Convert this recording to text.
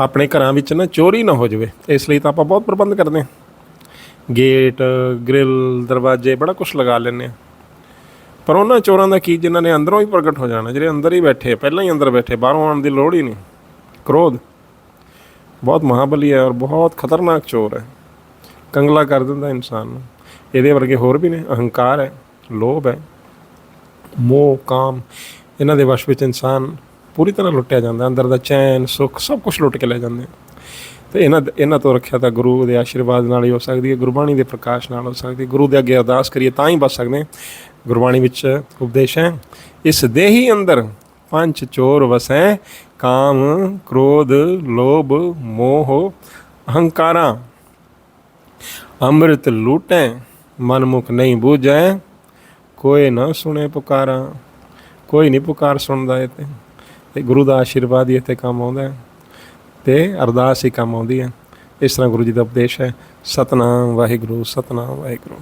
ਆਪਣੇ ਘਰਾਂ ਵਿੱਚ ਨਾ ਚੋਰੀ ਨਾ ਹੋ ਜਾਵੇ। ਇਸ ਲਈ ਤਾਂ ਆਪਾਂ ਬਹੁਤ ਪ੍ਰਬੰਧ ਕਰਦੇ ਹਾਂ। ਗੇਟ ਗ੍ਰਿਲ ਦਰਵਾਜ਼ੇ, ਬੜਾ ਕੁਝ ਲਗਾ ਲੈਂਦੇ ਹਾਂ। ਪਰ ਉਹਨਾਂ ਚੋਰਾਂ ਦਾ ਕੀ, ਜਿਨ੍ਹਾਂ ਨੇ ਅੰਦਰੋਂ ਹੀ ਪ੍ਰਗਟ ਹੋ ਜਾਣਾ, ਜਿਹੜੇ ਅੰਦਰ ਹੀ ਬੈਠੇ ਪਹਿਲਾਂ ਹੀ ਅੰਦਰ ਬੈਠੇ, ਬਾਹਰੋਂ ਆਉਣ ਦੀ ਲੋੜ ਹੀ ਨਹੀਂ। ਕ੍ਰੋਧ। ਬਹੁਤ ਮਹਾਬਲੀ ਹੈ ਔਰ ਬਹੁਤ ਖਤਰਨਾਕ ਚੋਰ ਹੈ। ਕੰਗਲਾ ਕਰ ਦਿੰਦਾ ਇਨਸਾਨ ਨੂੰ। ਇਹਦੇ ਵਰਗੇ ਹੋਰ ਵੀ ਨੇ, ਅਹੰਕਾਰ ਹੈ, ਲੋਭ ਹੈ। ਮੋਹ, ਕਾਮ, ਇਹਨਾਂ ਦੇ ਵਸ਼ ਵਿੱਚ ਇਨਸਾਨ ਪੂਰੀ ਤਰ੍ਹਾਂ ਲੁੱਟਿਆ ਜਾਂਦਾ, ਅੰਦਰ ਦਾ ਚੈਨ, ਸੁੱਖ, ਸਭ ਕੁਝ ਲੁੱਟ ਕੇ ਲੈ ਜਾਂਦੇ ਆ। ਤੇ ਇਹਨਾਂ ਇਹਨਾਂ ਤੋਂ ਰੱਖਿਆ ਤਾਂ ਗੁਰੂ ਦੇ ਆਸ਼ੀਰਵਾਦ ਨਾਲ ਹੀ ਹੋ ਸਕਦੀ ਹੈ, ਗੁਰਬਾਣੀ ਦੇ ਪ੍ਰਕਾਸ਼ ਨਾਲ ਹੋ ਸਕਦੀ ਹੈ। ਗੁਰੂ ਦੇ ਅੱਗੇ ਅਰਦਾਸ ਕਰੀਏ ਤਾਂ ਹੀ ਬਚ ਸਕਦੇ ਗੁਰਬਾਣੀ ਵਿੱਚ ਉਪਦੇਸ਼ ਹੈ, ਇਸ ਦੇਹੀ ਅੰਦਰ ਪੰਜ ਚੋਰ ਵਸੈ, ਕਾਮ, ਕ੍ਰੋਧ, ਲੋਭ, ਮੋਹ, ਅਹੰਕਾਰਾਂ। ਅੰਮ੍ਰਿਤ ਲੂਟੈ ਮਨ ਮੁਖ ਨਹੀਂ ਬੂਝੈ, ਕੋਈ ਨਾ ਸੁਣੇ ਪੁਕਾਰਾਂ। ਕੋਈ ਨਹੀਂ ਪੁਕਾਰ ਸੁਣਦਾ ਇਹ ਤੇ। ਤੇ ਗੁਰੂ ਦਾ ਆਸ਼ੀਰਵਾਦ ਹੀ ਇੱਥੇ ਕੰਮ ਆਉਂਦਾ ਹੈ ਤੇ ਅਰਦਾਸ ਹੀ ਕੰਮ ਆਉਂਦੀ ਹੈ। ਇਸ ਤਰ੍ਹਾਂ ਗੁਰੂ ਜੀ ਦਾ ਉਪਦੇਸ਼ ਹੈ, ਸਤਨਾਮ ਵਾਹਿਗੁਰੂ ਸਤਨਾਮ ਵਾਹਿਗੁਰੂ।